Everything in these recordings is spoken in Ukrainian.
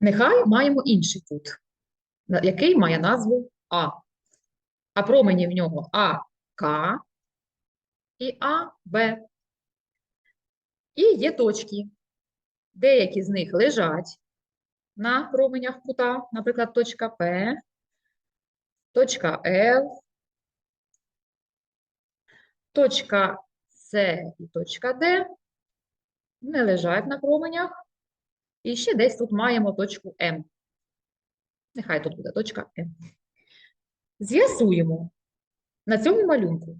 Нехай маємо інший кут, який має назву А. А промені в нього АК і АБ. І є точки. Деякі з них лежать на променях кута, наприклад, точка П, точка Л, точка С і точка Д не лежать на променях. І ще десь тут маємо точку М. Нехай тут буде точка М. З'ясуємо на цьому малюнку,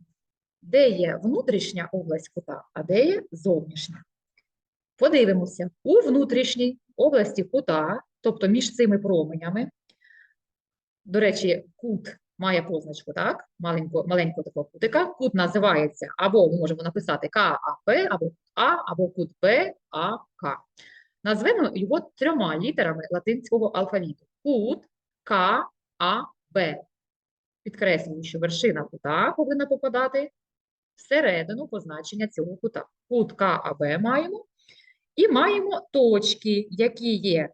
де є внутрішня область кута, а де є зовнішня. Подивимося, у внутрішній області кута, тобто між цими променями, до речі, кут має позначку, так? Маленько, маленького такого кутика. Кут називається, або ми можемо написати КАП, або А, або кут ПАК. Назвемо його трьома літерами латинського алфавіту. Кут КАБ. Підкреслюю, що вершина кута повинна попадати всередину позначення цього кута. Кут КАБ маємо. І маємо точки, які є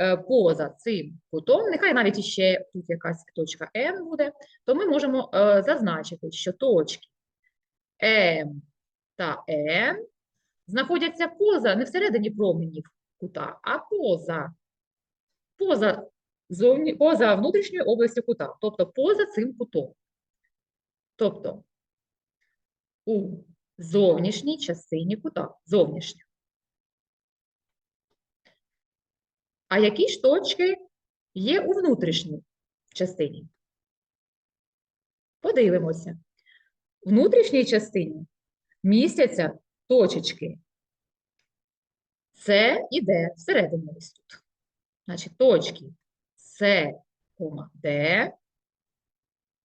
е, поза цим кутом. Нехай навіть іще тут якась точка М буде, то ми можемо е, зазначити, що точки М та Н знаходяться поза, не всередині променів кута, а поза, поза, зовні, поза внутрішньою областю кута, тобто поза цим кутом. Тобто у зовнішній частині кута, зовнішня. А які ж точки є у внутрішній частині? Подивимося. В внутрішній частині містяться точечки С і Д всередині ось. Значить, точки С, Д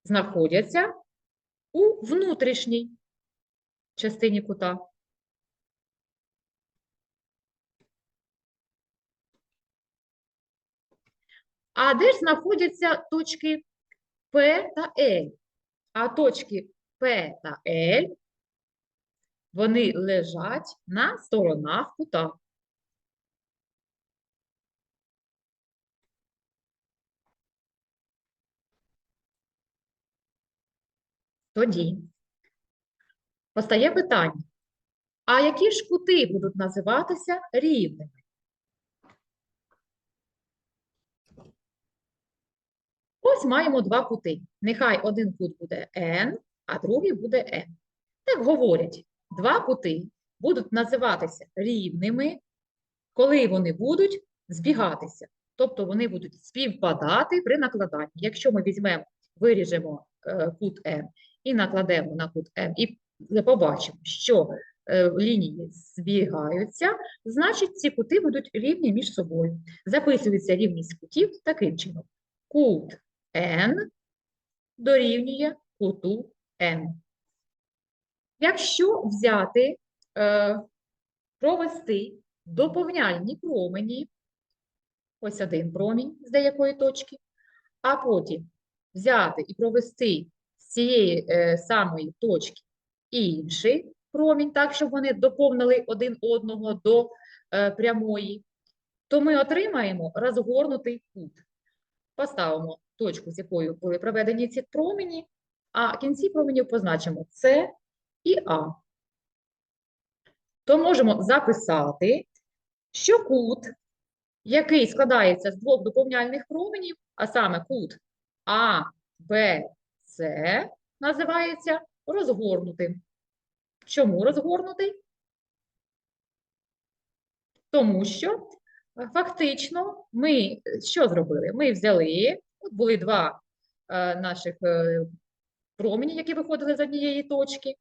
знаходяться у внутрішній частині кута. А де ж знаходяться точки П та Л? А точки П та Л, вони лежать на сторонах кута. Тоді постає питання, а які ж кути будуть називатися рівними? Ось маємо два кути. Нехай один кут буде N, а другий буде N. Так говорять, два кути будуть називатися рівними, коли вони будуть збігатися. Тобто вони будуть співпадати при накладанні. Якщо ми візьмемо, виріжемо е, кут N і накладемо на кут N, і побачимо, що е, лінії збігаються, значить ці кути будуть рівні між собою. Записується рівність кутів таким чином. Кут N дорівнює куту N. Якщо взяти, е, провести доповняльні промені, ось один промінь з деякої точки, а потім взяти і провести цієї е, самої точки інший промінь, так, щоб вони доповнили один одного до е, прямої, то ми отримаємо розгорнутий кут. Поставимо точку, з якою були проведені ці промені, а кінці променів позначимо С і А. То можемо записати, що кут, який складається з двох доповняльних променів, а саме кут А, Б, С, називається розгорнутим. Чому розгорнутий? Тому що е, фактично ми що зробили? Ми взяли, от були два е, наших е, промені, які виходили з однієї точки.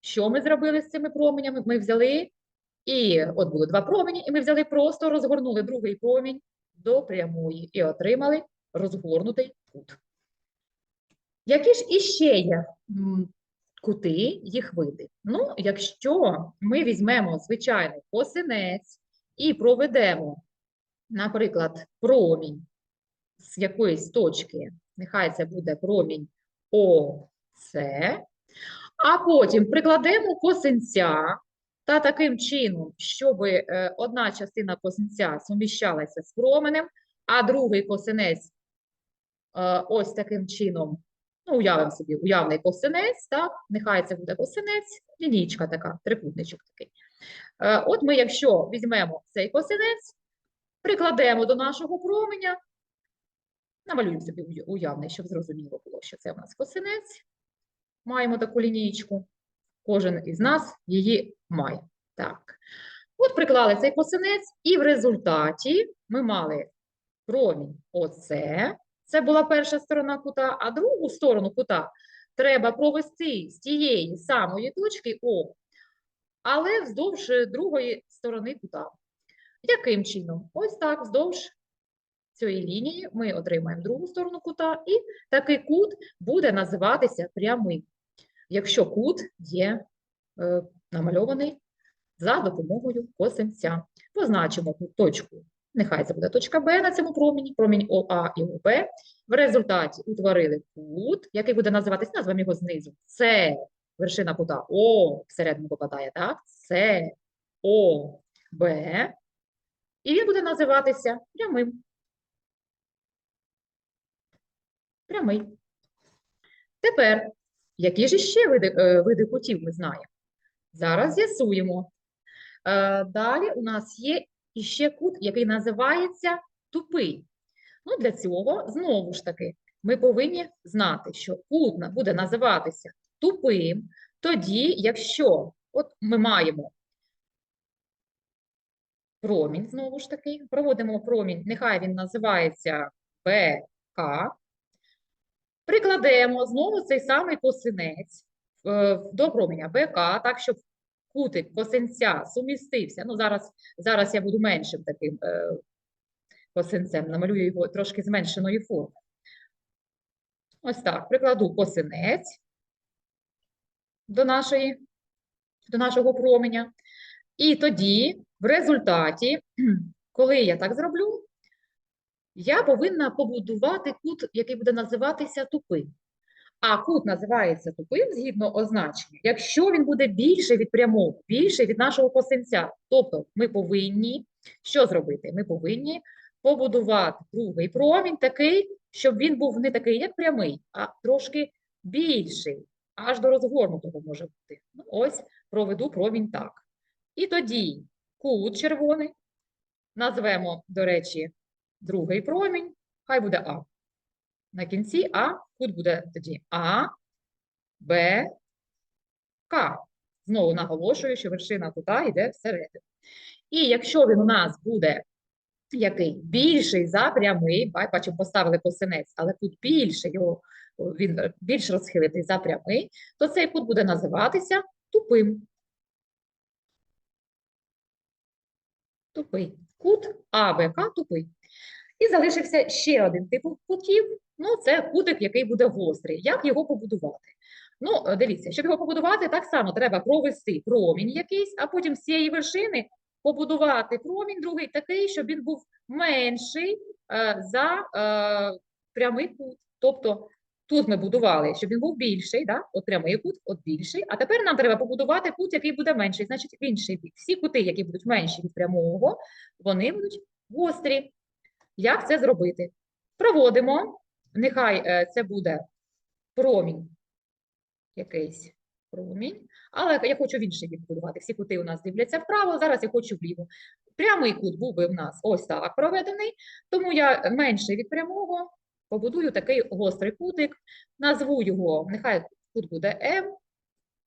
Що ми зробили з цими променями? Ми взяли, і от були два промені, і ми взяли просто розгорнули другий промінь до прямої і отримали розгорнутий кут. Які ж іще є кути, їх види? Ну, якщо ми візьмемо звичайний косинець і проведемо, наприклад, промінь з якоїсь точки, нехай це буде промінь ОС, а потім прикладемо косинця та таким чином, щоб е, одна частина косинця суміщалася з променем, а другий косинець е, ось таким чином, ну, уявимо собі, уявний косинець, так, нехай це буде косинець, лінійка така, трикутничок такий. Е, От ми, якщо візьмемо цей косинець, прикладемо до нашого променя, намалюємо собі уя- уявний, щоб зрозуміло було, що це у нас косинець. Маємо таку лінійку. Кожен із нас її має. Так. От приклали цей косинець, і в результаті ми мали промінь оце. Це була перша сторона кута, а другу сторону кута треба провести з тієї самої точки О, але вздовж другої сторони кута. Яким чином? Ось так, вздовж цієї лінії ми отримаємо другу сторону кута, і такий кут буде називатися прямим, якщо кут є е, намальований за допомогою косинця. Позначимо точку. Нехай це буде точка Б на цьому промені, промінь ОА і ОБ. В результаті утворили кут, який буде називатись, назвемо його знизу. С, вершина кута О, всередину попадає, так? С, О, Б. І він буде називатися прямим. Прямий. Тепер, які ж ще види, е, види кутів ми знаємо? Зараз з'ясуємо. Е, Далі у нас є іще кут, який називається тупий. Ну, для цього, знову ж таки, ми повинні знати, що кут буде називатися тупим тоді, якщо от ми маємо промінь, знову ж таки, проводимо промінь, нехай він називається БК, прикладемо знову цей самий косинець е, до променя БК, так, щоб кутик косинця сумістився. Ну, зараз, зараз я буду меншим таким е, косинцем, намалюю його трошки зменшеної форми. Ось так, прикладу косинець до, нашої, до нашого променя. І тоді, в результаті, коли я так зроблю, я повинна побудувати кут, який буде називатися тупим. А кут називається тупим згідно означення, якщо він буде більше від прямого, більше від нашого косинця. Тобто ми повинні що зробити? Ми повинні побудувати другий промінь такий, щоб він був не такий, як прямий, а трошки більший, аж до розгорнутого може бути. Ну, ось проведу промінь так. І тоді кут червоний, назвемо, до речі, другий промінь, хай буде А. На кінці А, кут буде тоді А, Б, К. Знову наголошую, що вершина кута йде всередину. І якщо він у нас буде який більший за прямий, бачимо, поставили косинець, але кут більше, його, він більш розхилитий за прямий, то цей кут буде називатися тупим. Тупий. Кут АБК тупий. І залишився ще один тип кутів. Ну, це кутик, який буде гострий. Як його побудувати? Ну, е, дивіться, щоб його побудувати, так само треба провести промінь якийсь, а потім з цієї вершини побудувати промінь другий такий, щоб він був менший е, за е, прямий кут. Тобто тут ми будували, щоб він був більший, да? от прямий кут, от більший. А тепер нам треба побудувати кут, який буде менший, значить інший бік. Всі кути, які будуть менші від прямого, вони будуть гострі. Як це зробити? Проводимо. Нехай е, це буде промінь якийсь промінь. Але я хочу в інший бік будувати. Всі кути у нас дивляться вправо, зараз я хочу вліво. Прямий кут був би в нас ось так проведений, тому я менше від прямого побудую такий гострий кутик, назву його, нехай кут буде М,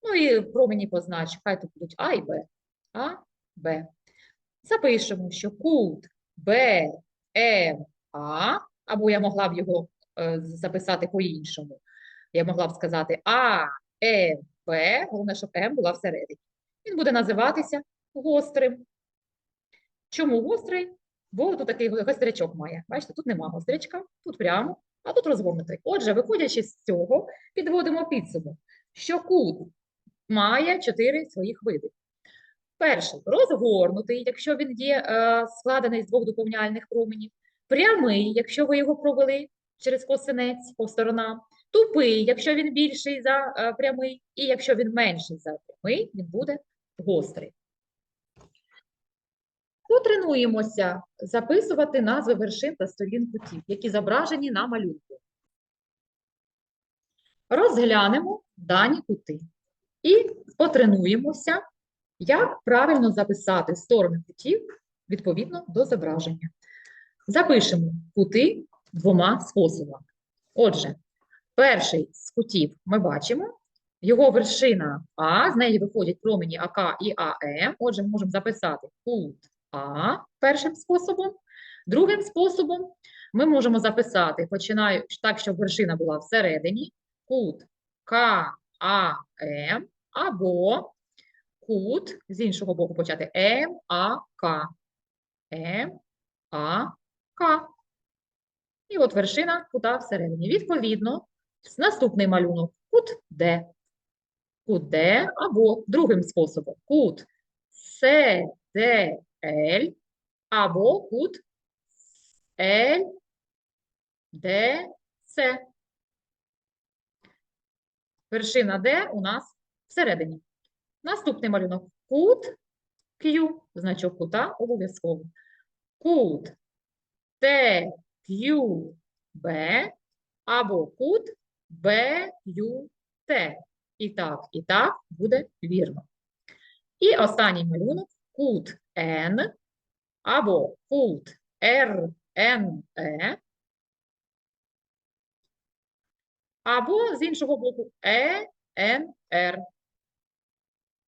ну і промені позначу, хай тут будуть А і Б. А, Б. Запишемо, що кут Б, М, А, або я могла б його записати по-іншому. Я могла б сказати А, М, Б, головне, щоб М була всередині. Він буде називатися гострим. Чому гострий? Бо тут такий гострячок має. Бачите, тут нема гострячка, тут прямо, а тут розгорнутий. Отже, виходячи з цього, підводимо підсумок, що кут має чотири своїх види. Перший розгорнутий, якщо він є е, складений з двох доповняльних променів. Прямий, якщо ви його провели через косинець по сторонам. Тупий, якщо він більший за е, прямий, і якщо він менший за прямий, він буде гострий. Потренуємося записувати назви вершин та сторін кутів, які зображені на малюнку. Розглянемо дані кути і потренуємося, як правильно записати сторони кутів відповідно до зображення. Запишемо кути двома способами. Отже, перший з кутів ми бачимо, його вершина А, з неї виходять промені АК і АМ. Отже, ми можемо записати кут А першим способом. Другим способом ми можемо записати, починаючи так, щоб вершина була всередині, кут КАМ або кут, з іншого боку почати МАК. МАК. І от вершина кута всередині. Відповідно, наступний малюнок кут Д. Кут Д або другим способом кут СДЛ або кут ЛДС. Вершина Д у нас всередині. Наступний малюнок кут Q, значок кута обов'язково. Кут TQB або кут BUT. І так, і так буде вірно. І останній малюнок кут N або кут RNE, або з іншого боку ENR.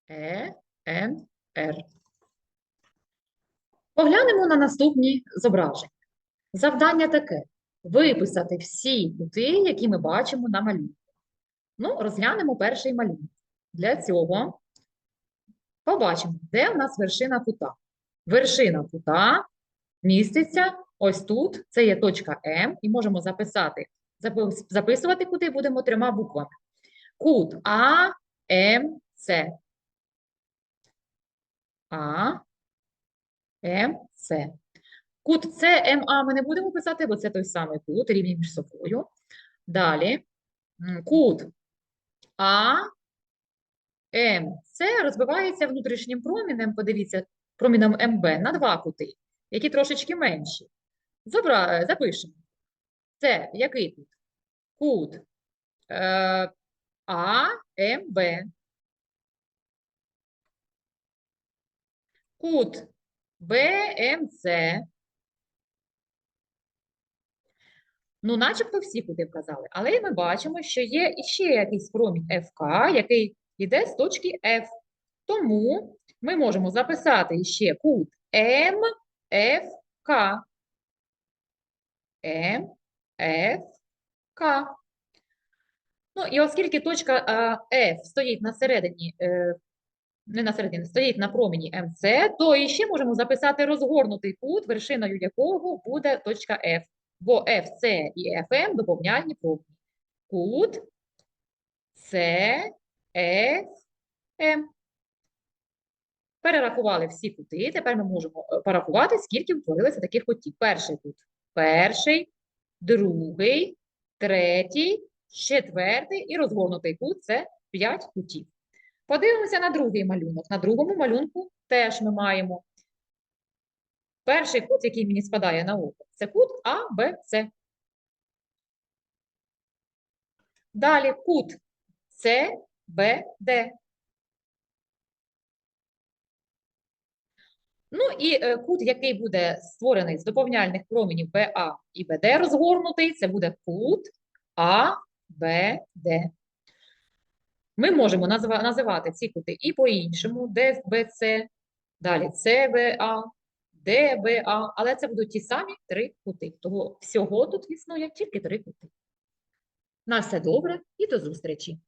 ENR. Поглянемо на наступні зображення. Завдання таке: виписати всі кути, які ми бачимо на малюнку. Ну, розглянемо перший малюнок. Для цього побачимо, де у нас вершина кута. Вершина кута міститься ось тут, це є точка М, і можемо записати. Записувати кути будемо трьома буквами. Кут А, М, С. А, М, С. Кут СМА ми не будемо писати, бо це той самий кут, рівні між собою. Далі. Кут А, М, розбивається внутрішнім промінем, подивіться, проміном МБ на два кути, які трошечки менші. Забра... Запишемо. Це який кут? Кут е, А, М, Б. Кут БМЦ. Ну, начебто всі кути вказали. Але ми бачимо, що є іще якийсь промінь ФК, який йде з точки F. Тому ми можемо записати ще кут МФК. МФК. Ну, і оскільки точка F стоїть на середині, е, не на середині, стоїть на промені МЦ, то іще можемо записати розгорнутий кут, вершиною якого буде точка F. Бо FC і FM доповняльні промені. Кут CFM. Перерахували всі кути. Тепер ми можемо е, порахувати, скільки утворилося таких кутів. Перший кут. Перший, другий, третій, четвертий і розгорнутий кут це 5 кутів. Подивимося на другий малюнок. На другому малюнку теж ми маємо перший кут, який мені спадає на око, це кут А, Б, С. Далі кут С, Б, Д. Ну і е, кут, який буде створений з доповняльних променів БА і БД розгорнутий, це буде кут А, Б, Д. Ми можемо називати ці кути і по-іншому, ДБЦ, далі ЦБА, ДБА, але це будуть ті самі три кути. Того всього тут існує тільки три кути. На все добре і до зустрічі!